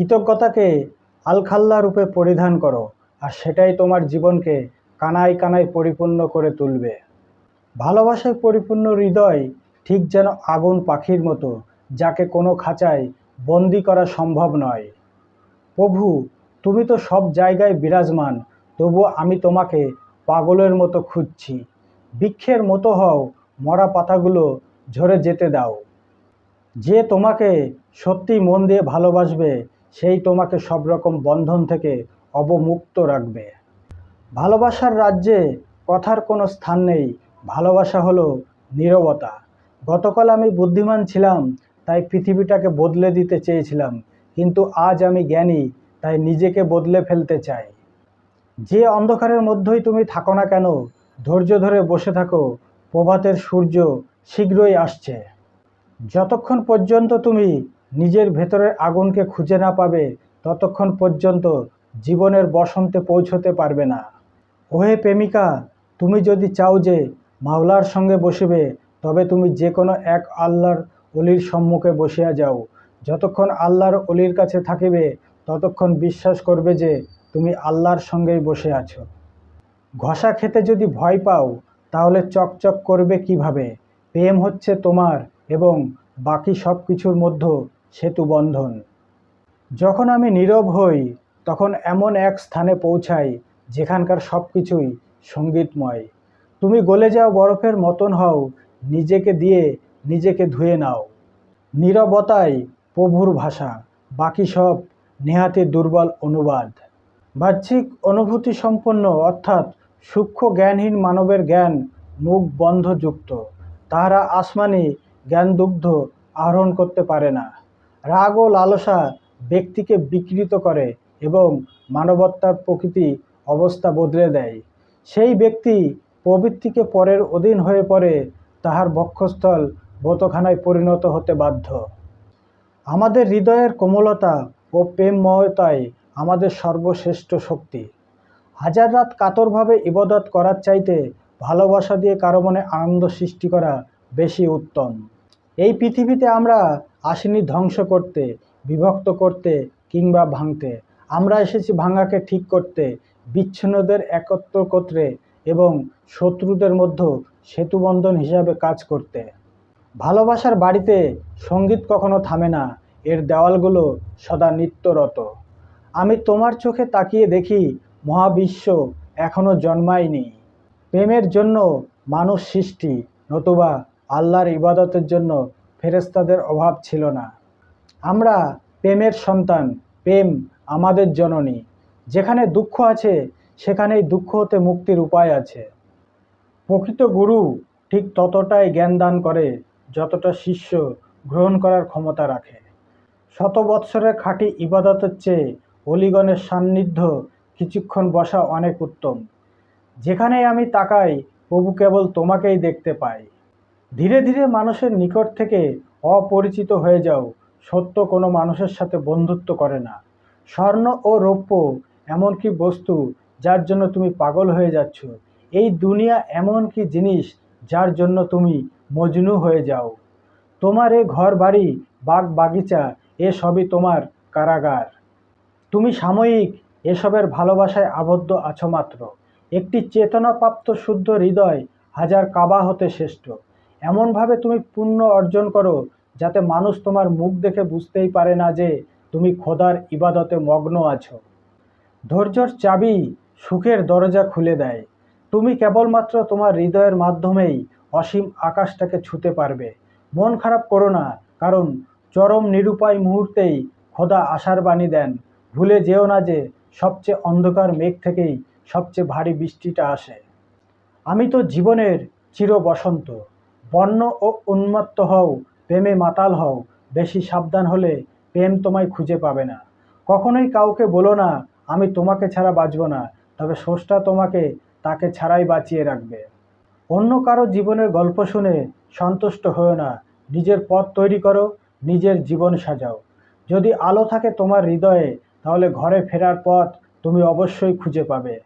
কৃতজ্ঞতাকে আলখাল্লা রূপে পরিধান করো, আর সেটাই তোমার জীবনকে কানায় কানায় পরিপূর্ণ করে তুলবে। ভালোবাসায় পরিপূর্ণ হৃদয় ঠিক যেন আগুন পাখির মতো, যাকে কোনো খাঁচায় বন্দি করা সম্ভব নয়। প্রভু, তুমি তো সব জায়গায় বিরাজমান তবু আমি তোমাকে পাগলের মতো খুঁজছি। বৃক্ষের মতো হও, মরা পাতাগুলো ঝরে যেতে দাও। যে তোমাকে সত্যি মন দিয়ে ভালোবাসবে সেই তোমাকে সব রকম বন্ধন থেকে অবমুক্ত রাখবে। ভালোবাসার রাজ্যে কথার কোনো স্থান নেই। ভালোবাসা হলো নীরবতা। গতকাল আমি বুদ্ধিমান ছিলাম, তাই পৃথিবীটাকে বদলে দিতে চেয়েছিলাম। কিন্তু আজ আমি জ্ঞানী, তাই নিজেকে বদলে ফেলতে চাই। যে অন্ধকারের মধ্যেই তুমি থাকো না কেন, ধৈর্য ধরে বসে থাকো, প্রভাতের সূর্য শীঘ্রই আসছে। যতক্ষণ পর্যন্ত তুমি নিজের ভেতরের আগুনকে খুঁজে না পাবে ততক্ষণ পর্যন্ত জীবনের বসন্তে পৌঁছতে পারবে না। ওহে প্রেমিকা, তুমি যদি চাও যে মাওলার সঙ্গে বসিবে, তবে তুমি যে কোনো এক আল্লাহর অলির সম্মুখে বসিয়া যাও। যতক্ষণ আল্লাহর অলির কাছে থাকিবে, ততক্ষণ বিশ্বাস করবে যে তুমি আল্লাহর সঙ্গেই বসে আছো। ঘষা খেতে যদি ভয় পাও, তাহলে চকচক করবে কীভাবে? প্রেম হচ্ছে তোমার এবং বাকি সব কিছুর মধ্যে সেতু বন্ধন। যখন আমি নীরব হই, তখন এমন এক স্থানে পৌঁছাই, যেখানকার সব কিছুই সঙ্গীতময়। তুমি গলে যাও বরফের মতন হও, নিজেকে দিয়ে নিজেকে ধুয়ে নাও। নীরবতাই প্রভুর ভাষা, বাকি সব নেহাতি দুর্বল অনুবাদ। বাহ্যিক অনুভূতি সম্পন্ন, অর্থাৎ সূক্ষ্ম জ্ঞানহীন মানবের জ্ঞান মুখ বন্ধযুক্ত। তাহারা আসমানি জ্ঞানদুগ্ধ আহরণ করতে পারে না। রাগ ও লালসা ব্যক্তিকে বিকৃত করে এবং মানবত্বার প্রকৃতি অবস্থা বদলে দেয়। সেই ব্যক্তি প্রবৃত্তিকে পরের অধীন হয়ে পড়ে, তাহার বক্ষস্থল বোতখানায় পরিণত হতে বাধ্য। আমাদের হৃদয়ের কোমলতা ও প্রেমময়তাই আমাদের সর্বশ্রেষ্ঠ শক্তি। হাজার রাত কাতরভাবে ইবাদত করার চাইতে ভালোবাসা দিয়ে কারও মনে আনন্দ সৃষ্টি করা বেশি উত্তম। এই পৃথিবীতে আমরা আসিনি ধ্বংস করতে, বিভক্ত করতে কিংবা ভাঙতে। আমরা এসেছি ভাঙাকে ঠিক করতে, বিচ্ছিন্নদের একত্র করতে এবং শত্রুদের মধ্যে সেতুবন্ধন হিসাবে কাজ করতে। ভালোবাসার বাড়িতে সংগীত কখনো থামে না, এর দেওয়ালগুলো সদা নিত্যরত। আমি তোমার চোখে তাকিয়ে দেখি মহাবিশ্ব এখনও জন্মায়নি। প্রেমের জন্য মানুষ সৃষ্টি, নতুবা আল্লাহর ইবাদতের জন্য ফেরেস্তাদের অভাব ছিল না। আমরা প্রেমের সন্তান, প্রেম আমাদের জননী। যেখানে দুঃখ আছে, সেখানেই দুঃখ হতে মুক্তির উপায় আছে। প্রকৃত গুরু ঠিক ততটাই জ্ঞান দান করে, যতটা শিষ্য গ্রহণ করার ক্ষমতা রাখে। শত বৎসরের খাঁটি ইবাদতের চেয়ে অলিগণের সান্নিধ্য কিছুক্ষণ বসা অনেক উত্তম। যেখানেই আমি তাকাই, প্রভু কেবল তোমাকেই দেখতে পাই। ধীরে ধীরে মানুষের নিকট থেকে অপরিচিত হয়ে যাও। সত্য কোনো মানুষের সাথে বন্ধুত্ব করে না। স্বর্ণ ও রৌপ্য এমন কি বস্তু যার জন্য তুমি পাগল হয়ে যাচ্ছ। এই দুনিয়া এমন কি জিনিস যার জন্য তুমি মজনু হয়ে যাও? তোমার এ ঘর বাড়ি বাগ বাগিচা, এ সবই তোমার কারাগার। তুমি সাময়িক এসবের ভালোবাসায় আবদ্ধ আছো মাত্র। একটি চেতনাপ্রাপ্ত শুদ্ধ হৃদয় হাজার কাবা হতে শ্রেষ্ঠ। এমনভাবে তুমি পুণ্য অর্জন করো যাতে মানুষ তোমার মুখ দেখে বুঝতেই পারে না যে তুমি খোদার ইবাদতে মগ্ন আছো। ধৈর্যর চাবি সুখের দরজা খুলে দেয়। তুমি কেবলমাত্র তোমার হৃদয়ের মাধ্যমেই অসীম আকাশটাকে ছুতে পারবে। মন খারাপ করো না, কারণ চরম নিরুপায় মুহূর্তেই খোদা আশার বাণী দেন। ভুলে যেও না যে সবচেয়ে অন্ধকার মেঘ থেকেই সবচেয়ে ভারী বৃষ্টিটা আসে। আমি তো জীবনের চির বসন্ত বন্য ও উন্মত্ত হও, প্রেমে মাতাল হও। বেশি সাবধান হলে প্রেম তোমায় খুঁজে পাবে না। কখনোই কাউকে বলো না, আমি তোমাকে ছাড়া বাঁচব না। তবে স্রষ্টা তোমাকে তাকে ছাড়াই বাঁচিয়ে রাখবে। অন্য কারও জীবনের গল্প শুনে সন্তুষ্ট হও না। নিজের পথ তৈরি করো, নিজের জীবন সাজাও। যদি আলো থাকে তোমার হৃদয়ে, তাহলে ঘরে ফেরার পথ তুমি অবশ্যই খুঁজে পাবে।